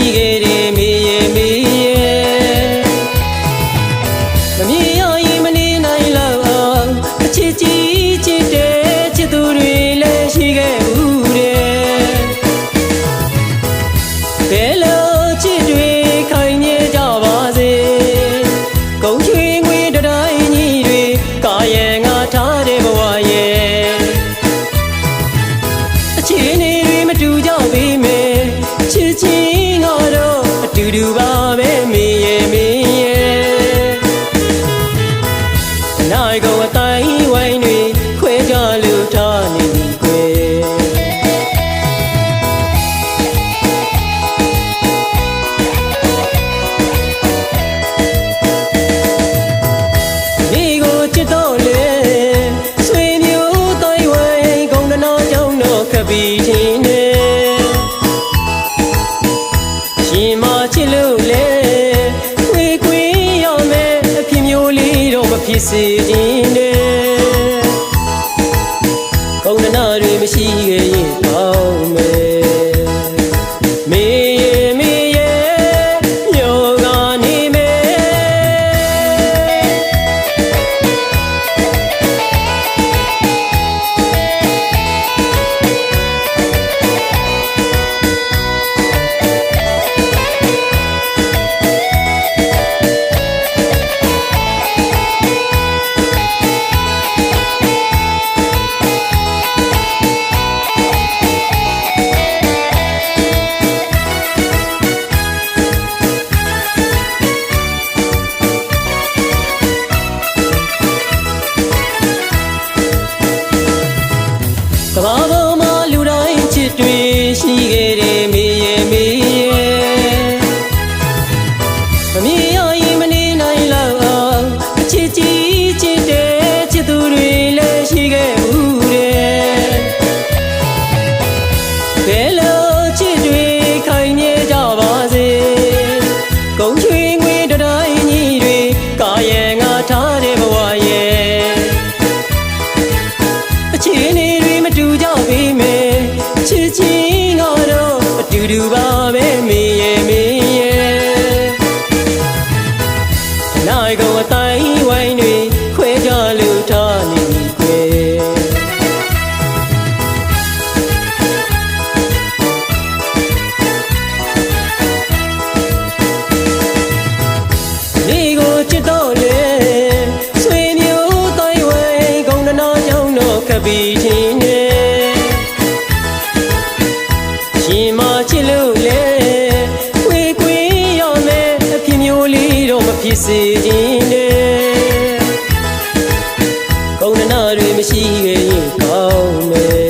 逃げる တူပါပဲမင်းရဲ့မင်းရဲ့အနိုင်ကိုအတိုင်းဝိုင်းတွေခွဲကြလို့ထားနေပြီကွယ်ပြီးချင်းနေရှင်မ လို့လေဝေကွေးရောမဲ့အဖြစ်မျိုးလေးတော့မဖြစ်စေ တူတူပါပဲမေရဲ့မေရဲ့နိုင်ကောအတိုင်းဝိုင်းတွေခွဲကြလို့ထားနေပြီကွယ်ဒီကိုချစ်တော့လေဆွေမျိုးတိုင်းဝဲဂုံတနာကြောင့်တော့ကပ်ပြီးချင်းနဲ့ စေခြင်းနဲ့ကုန်းနာတွေမရှိခဲ့ရင်ကောင်းမယ်